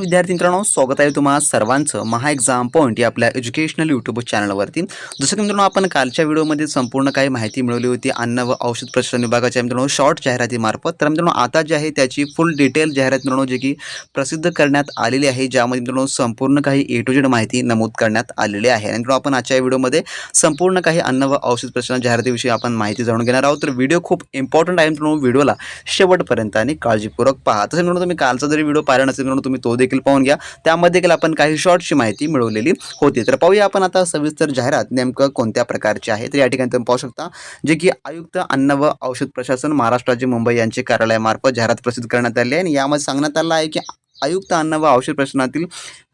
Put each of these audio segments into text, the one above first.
विद्यार्थी मित्रांनो स्वागत आहे तुम्हाला सर्वांचं महा एक्झाम पॉईंट या आपल्या एज्युकेशनल यूट्यूब चॅनलवरती जसं की मित्रांनो आपण कालच्या व्हिडिओमध्ये संपूर्ण काही माहिती मिळवली होती अन्न व औषध प्रशासन विभागाच्या मित्रांनो शॉर्ट जाहिरातीमार्फत तर मित्रांनो आता जे आहे त्याची फुल डिटेल जाहिरात मित्रांनो जे की प्रसिद्ध करण्यात आलेली आहे ज्यामध्ये मित्रांनो संपूर्ण काही ए टू जेड माहिती नमूद करण्यात आलेली आहे. आणि मित्रांनो आपण आजच्या व्हिडिओमध्ये संपूर्ण काही अन्न व औषध प्रशासन जाहिरातीविषयी आपण माहिती जाणून घेणार आहोत. तर व्हिडिओ खूप इम्पॉर्टंट आहे मित्रांनो व्हिडिओला शेवटपर्यंत आणि काळजीपूर्वक पहा. तसं मित्रांनो तुम्ही कालचा जरी व्हिडिओ पाहिला नसेल मित्रांनो तुम्ही तो देखील देखील पाहून घ्या. त्यामध्ये देखील आपण काही शॉर्टची माहिती मिळवलेली होती. तर पाहूया आपण आता सविस्तर जाहिरात नेमकं कोणत्या प्रकारची आहे. तर या ठिकाणी तुम्ही पाहू शकता जे की आयुक्त अन्न व औषध प्रशासन महाराष्ट्र राज्य मुंबई यांचे कार्यालयामार्फत जाहिरात प्रसिद्ध करण्यात आली आहे. आणि यामध्ये सांगण्यात आलं आहे की आयुक्त अन्न व औषध प्रशासनातील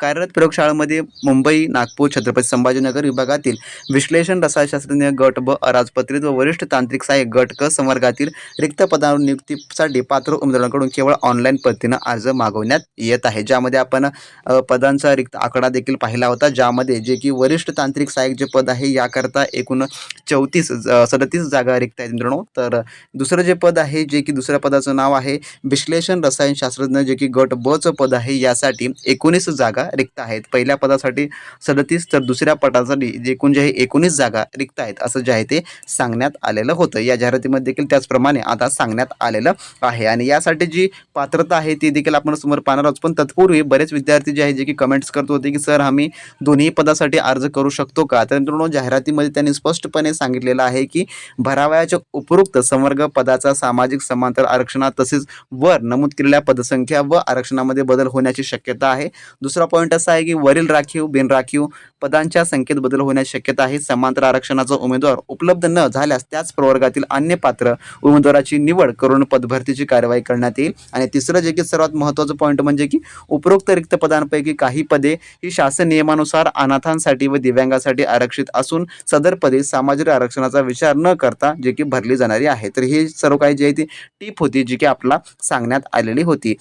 कार्यरत प्रयोगशाळामध्ये मुंबई नागपूर छत्रपती संभाजीनगर विभागातील विश्लेषण रसायनशास्त्रज्ञ गट ब अराजपत्रित व वरिष्ठ तांत्रिक सहाय्यक गट क संवर्गातील रिक्त पदावर नियुक्तीसाठी पात्र उमेदवारांकडून केवळ ऑनलाईन पद्धतीनं अर्ज मागवण्यात येत आहे. ज्यामध्ये आपण पदांचा रिक्त आकडा देखील पाहिला होता. ज्यामध्ये जे की वरिष्ठ तांत्रिक सहाय्यक जे पद आहे याकरता एकूण चौतीस सदतीस जागा रिक्त आहेत मित्रांनो. तर दुसरं जे पद आहे जे की दुसऱ्या पदाचं नाव आहे विश्लेषण रसायनशास्त्रज्ञ जे की गट ब पद आहे यासाठी एकोणीस जागा रिक्त आहेत. पहिल्या पदासाठी सदतीस तर दुसऱ्या पदासाठी जे एकूण जे आहे एकोणीस जागा रिक्त आहेत असं जे आहे ते सांगण्यात आलेलं होतं. या जाहिरातीमध्ये देखील त्याचप्रमाणे आता सांगण्यात आलेलं आहे. आणि यासाठी जी पात्रता आहे ती देखील आपण समोर पाहणार आहोत. पण तत्पूर्वी बरेच विद्यार्थी जे आहे जे की कमेंट्स करत होते की सर आम्ही दोन्ही पदासाठी अर्ज करू शकतो का? तर मित्रांनो जाहिरातीमध्ये त्यांनी स्पष्टपणे सांगितलेलं आहे की भरावयाच्या उपरोक्त संवर्ग पदाचा सामाजिक समांतर आरक्षणात तसेच वर नमूद केलेल्या पदसंख्या व आरक्षणामध्ये बदल होण्याची शक्यता आहे. दुसरा पॉईंट असा आहे की वरील राखीव बिनराखीव पदांच्या संख्येत बदल होण्याची शक्यता आहे. समांतर आरक्षणाचा उमेदवार उपलब्ध न झाल्यास त्याच प्रवर्गातील अन्य पात्र उमेदवाराची निवड करून पदभरतीची कारवाई करण्यात येईल. आणि तिसरं जे की सर्वात महत्त्वाचं पॉईंट म्हणजे की उपरोक्त रिक्त पदांपैकी काही पदे ही शासन नियमानुसार अनाथांसाठी व दिव्यांगासाठी आरक्षित असून सदर पदे सामाजिक आरक्षणाचा विचार न करता जे की भरली जाणारी आहे तर ही सर्व काही जे आहे ती टीप होती जी की आपला सांगण्यात आलेली होती.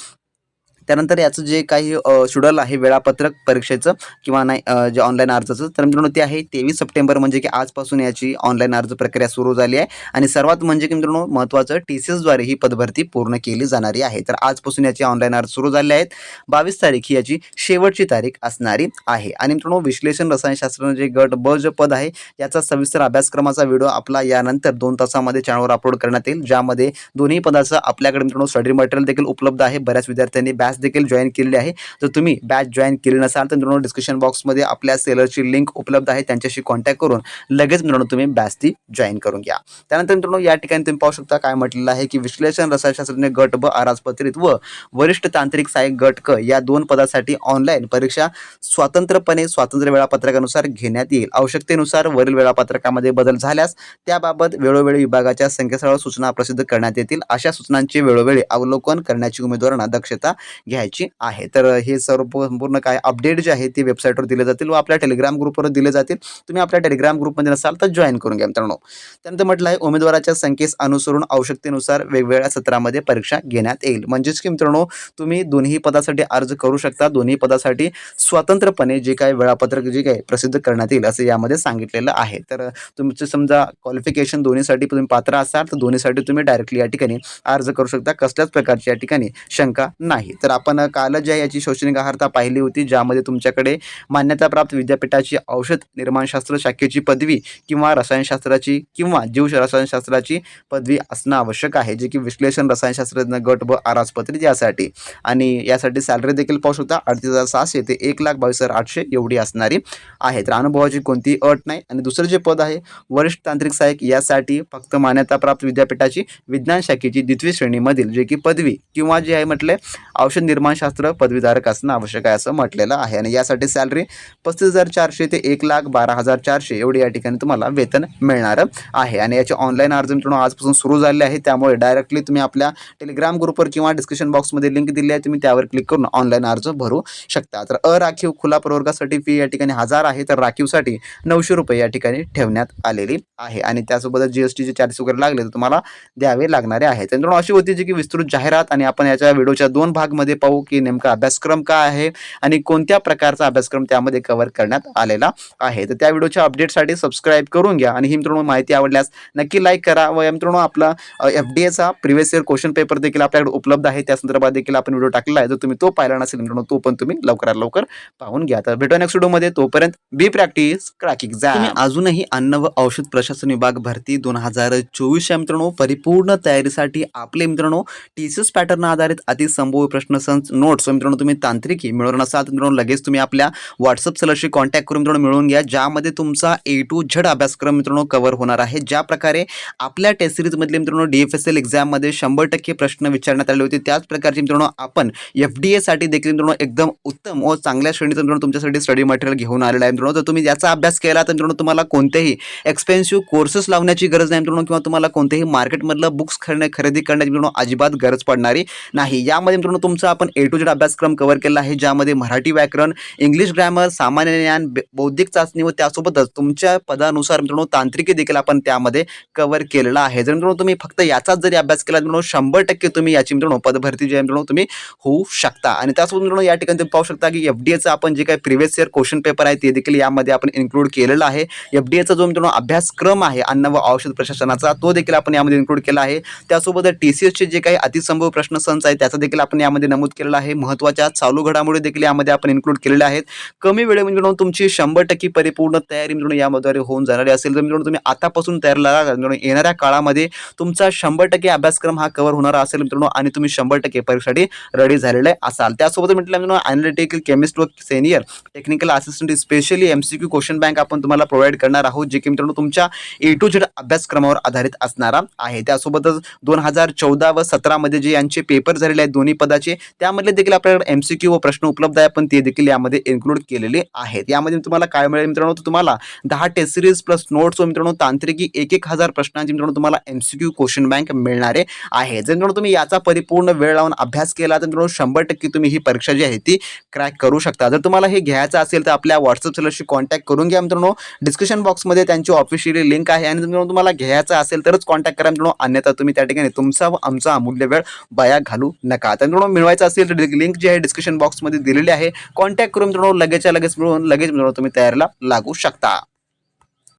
त्यानंतर याचं जे काही शेड्यूल आहे वेळापत्रक परीक्षेचं किंवा नाही जे ऑनलाईन अर्जाचं तर मित्रांनो ते आहे तेवीस सप्टेंबर म्हणजे की आजपासून याची ऑनलाईन अर्ज प्रक्रिया सुरू झाली आहे. आणि सर्वात म्हणजे की मित्रांनो महत्त्वाचं टी सी एसद्वारे ही पदभरती पूर्ण केली जाणारी आहे. तर आजपासून याची ऑनलाईन अर्ज सुरू झाले आहेत. बावीस तारीख ही याची शेवटची तारीख असणारी आहे. आणि मित्रांनो विश्लेषण रसायनशास्त्र जे गट ब जे पद आहे याचा सविस्तर अभ्यासक्रमाचा व्हिडिओ आपला यानंतर दोन तासामध्ये चॅनलवर अपलोड करण्यात येईल ज्यामध्ये दोन्ही पदाचं आपल्याकडे मित्रांनो स्टडी मटेरियल देखील उपलब्ध आहे. बऱ्याच विद्यार्थ्यांनी बॅच देखील जॉईन केलेली आहे. जर तुम्ही बॅच जॉईन केली नसाल तर मित्रांनो डिस्क्रिप्शन बॉक्समध्ये आपल्या सेलरची लिंक उपलब्ध आहे. त्यांच्याशी कॉन्टॅक्ट करून लगेच मित्रांनो तुम्ही बॅच ती जॉईन करून घ्या. त्यानंतर मित्रांनो या ठिकाणी तुम्ही पाहू शकता काय म्हटलेलं आहे की विश्लेषण रसायनशास्त्रज्ञ गट ब आराजपत्रित व वरिष्ठ तांत्रिक सहाय्यक गट क या दोन पदासाठी ऑनलाईन परीक्षा स्वतंत्रपणे स्वातंत्र्य वेळापत्रकानुसार घेण्यात येईल. आवश्यकतेनुसार वरील वेळापत्रकामध्ये बदल झाल्यास त्याबाबत वेळोवेळी विभागाच्या संकेतस्थळावर सूचना प्रसिद्ध करण्यात येतील. अशा सूचनांचे वेळोवेळी अवलोकन करण्याची उमेदवारांना दक्षता घ्यायची आहे. तर हे सर्व संपूर्ण काय अपडेट जे आहे ते वेबसाईटवर दिले जातील व आपल्या टेलिग्राम ग्रुपवर दिले जातील. तुम्ही आपल्या टेलिग्राम ग्रुपमध्ये नसाल तर जॉईन करून घ्या मित्रांनो. त्यानंतर म्हटलं आहे उमेदवाराच्या संख्येस अनुसरून आवश्यकतेनुसार वेगवेगळ्या सत्रामध्ये परीक्षा घेण्यात येईल. म्हणजेच की मित्रांनो तुम्ही दोन्ही पदासाठी अर्ज करू शकता. दोन्ही पदासाठी स्वतंत्रपणे जे काही वेळापत्रक जे काही प्रसिद्ध करण्यात येईल असं यामध्ये सांगितलेलं आहे. तर तुमचं समजा क्वालिफिकेशन दोन्हीसाठी तुम्ही पात्र असाल तर दोन्हीसाठी तुम्ही डायरेक्टली या ठिकाणी अर्ज करू शकता. कसल्याच प्रकारची या ठिकाणी शंका नाही. तर आपण कालच ज्या याची शैक्षणिक आहारता पाहिली होती ज्यामध्ये तुमच्याकडे मान्यताप्राप्त विद्यापीठाची औषध निर्माणशास्त्र शाखेची पदवी किंवा रसायनशास्त्राची किंवा जीव रसायनशास्त्राची पदवी असणं आवश्यक आहे जे की विश्लेषण रसायनशास्त्रज्ञ गट व आराजपत्रित यासाठी. आणि यासाठी सॅलरी देखील पाहू शकता अडतीस हजार सहाशे ते एक लाख बावीस हजार आठशे एवढी असणारी आहे. तर अनुभवाची कोणतीही अट नाही. आणि दुसरं जे पद आहे वरिष्ठ तांत्रिक सहाय्यक यासाठी फक्त मान्यताप्राप्त विद्यापीठाची विज्ञान शाखेची द्वितीय श्रेणीमधील जे की पदवी किंवा जे आहे म्हटले औषध निर्माणशास्त्र पदवीधारक असणं आवश्यक आहे असं म्हटलेलं आहे. आणि यासाठी सॅलरी पस्तीस हजार चारशे ते एक लाख बारा हजार चारशे एवढी या ठिकाणी तुम्हाला वेतन मिळणार आहे. आणि याचे ऑनलाईन अर्ज मित्रांनो आजपासून सुरू झाले आहे. त्यामुळे डायरेक्टली तुम्ही आपल्या टेलिग्राम ग्रुपवर किंवा डिस्क्रिप्शन बॉक्समध्ये लिंक दिली आहे. तुम्ही त्यावर क्लिक करून ऑनलाईन अर्ज भरू शकता. तर अराखीव खुला प्रवर्गासाठी फी या ठिकाणी हजार आहे. तर राखीवसाठी नऊशे रुपये या ठिकाणी ठेवण्यात आलेली आहे. आणि त्यासोबतच जी एस टीचे चार्जेस वगैरे लागले तर तुम्हाला द्यावे लागणारे आहेत. मित्रांनो अशी होती जी की विस्तृत जाहिरात. आणि आपण याच्या व्हिडिओच्या दोन भागमध्ये त्यामध्ये पाहू की नेमका अभ्यासक्रम काय आहे आणि कोणत्या प्रकारचा अभ्यासक्रम त्यामध्ये कव्हर करण्यात आलेला आहे. तर त्या व्हिडिओच्या अपडेटसाठी सबस्क्राईब करून घ्या आणि ही मित्रांनो माहिती आवडल्यास नक्की लाईक करा व मित्रांनो आपला एफ डी एचा प्रिव्हियस इयर क्वेश्चन पेपर देखील आपल्याकडे उपलब्ध आहे. त्या संदर्भात देखील आपण व्हिडिओ टाकलेला आहे. जर तुम्ही तो पाहिला नसेल मित्रांनो तो पण तुम्ही लवकरात लवकर पाहून घ्या. तर भेटूया नेक्स्ट व्हिडिओमध्ये तोपर्यंत बी प्रॅक्टिस क्रॅक एक्झाम अजूनही अन्न व औषध प्रशासन विभाग भरती दोन हजार चोवीस या मित्रांनो परिपूर्ण तयारीसाठी आपले मित्रांनो टी सी एस पॅटर्न आधारित अतिसंभव प्रश्न संच नोट्स मित्रांनो तुम्ही तांत्रिकी मिळवणार असाल तर मित्रांनो लगेच तुम्ही आपल्या व्हॉट्सअप सेलरशी कॉन्टॅक्ट करून मित्रांनो मिळवून घ्या ज्यामध्ये तुमचा ए टू झड अभ्यासक्रम मित्रांनो कव्हर होणार आहे. ज्या प्रकारे आपल्या टेस्ट सिरीजमधले मित्रांनो डी एफ एस एल एक्झाममध्ये शंभर टक्के प्रश्न विचारण्यात आले होते त्याच प्रकारचे मित्रांनो आपण एफ डी एसाठी देखील मित्रांनो एकदम उत्तम व चांगल्या श्रेणीचं मित्रांनो तुमच्यासाठी स्टडी मटेरियल घेऊन आलेलं आहे मित्रांनो. जर तुम्ही याचा अभ्यास केला तर मित्रांनो तुम्हाला कोणतेही एक्सपेन्सिव्ह कोर्सेस लावण्याची गरज नाही मित्रांनो किंवा तुम्हाला कोणतेही मार्केटमधलं बुक्स खरेदी खरेदी करण्याची मित्रांनो अजिबात गरज पडणारी नाही. यामध्ये मित्रांनो तुमचं आपण ए टू जेड अभ्यासक्रम कव्हर केला आहे ज्यामध्ये मराठी व्याकरण इंग्लिश ग्रॅमर सामान्य ज्ञान बौद्धिक चाचणी व त्यासोबतच तुमच्या पदानुसार मित्रांनो तांत्रिकी देखील आपण त्यामध्ये कव्हर केलेला आहे. जर मित्रांनो तुम्ही फक्त याचाच जरी अभ्यास केला मित्रांनो शंभर टक्के तुम्ही याची मित्रांनो पदभरती जी आहे मित्रांनो तुम्ही होऊ शकता. आणि त्यासोबत मित्रांनो या ठिकाणी तुम्ही पाहू शकता की एफ डी एचं आपण जे काही प्रिव्हियस इयर क्वेश्चन पेपर आहे ते देखील यामध्ये आपण इन्क्लूड केलेला आहे. एफ डी एचा जो मित्रांनो अभ्यासक्रम आहे अन्न व औषध प्रशासनाचा तो देखील आपण यामध्ये इन्क्लूड केला आहे. त्यासोबत टी सी एसचे जे काही अतिसंभव प्रश्न संच आहे त्याचा देखील आपण यामध्ये नमूद केलेला आहे. महत्त्वाच्या चालू घडामोडी देखील यामध्ये आपण इन्क्लूड केलेल्या आहेत. कमी वेळेमध्ये म्हणजे मित्रांनो तुमची शंभर टक्के परिपूर्ण तयारी मित्रांनो यामध्ये होऊन जाणारी असेल. तर मित्रांनो तुम्ही आतापासून तयार लागा येणाऱ्या काळामध्ये तुमचा शंभर टक्के अभ्यासक्रम हा कव्हर होणारा असेल मित्रांनो आणि तुम्ही शंभर टक्के परीक्षेसाठी रेडी झालेले असाल. त्यासोबत म्हटलं मित्रांनो अॅनालिटिकल केमिस्ट व senior technical assistant specially M C Q question bank आपण तुम्हाला प्रोव्हाइड करणार आहोत जे की मित्रांनो तुमच्या ए टू झेड अभ्यासक्रमावर आधारित असणारा आहे. त्यासोबतच दोन हजार चौदा व सतरामध्ये जे यांचे पेपर झालेले आहेत दोन्ही पदाचे त्यामधले देखील आपल्याकडे एम सी क्यू व प्रश्न उपलब्ध आहे पण ते देखील यामध्ये इन्क्लूड केलेले आहेत. यामध्ये तुम्हाला काय मिळेल मित्रांनो? तुम्हाला दहा टेस्ट सिरीज प्लस नोट्स व मित्रांनो तांत्रिकी एक एक हजार प्रश्नांची मित्रांनो तुम्हाला M C Q question bank मिळणारे आहे. जर मित्रांनो तुम्ही याचा परिपूर्ण वेळ लावून अभ्यास केला तर मित्रांनो शंभर टक्के तुम्ही ही परीक्षा जी आहे ती क्रॅक करू शकता. जर तुम्हाला हे घ्यायचं असेल तर आपल्या व्हॉट्सअप सेलरशी कॉन्टॅक्ट करून घ्या मित्रांनो. डिस्क्रिप्शन बॉक्समध्ये त्यांची ऑफिशियली लिंक आहे आणि मित्रांनो तुम्हाला घ्यायचं असेल तरच कॉन्टॅक्ट करा मित्रांनो. अन्यथा तुम्ही त्या ठिकाणी तुमचा व आमचा अमूल्य वेळ बया घालू नका. तर मित्रांनो मिळवायचं असेल तर लिंक जी आहे डिस्क्रिप्शन बॉक्समध्ये दिलेली आहे. कॉन्टॅक्ट करून मित्रांनो लगेचच्या लगेच मिळून लगेच मित्रांनो तुम्ही तयारीला लागू शकता.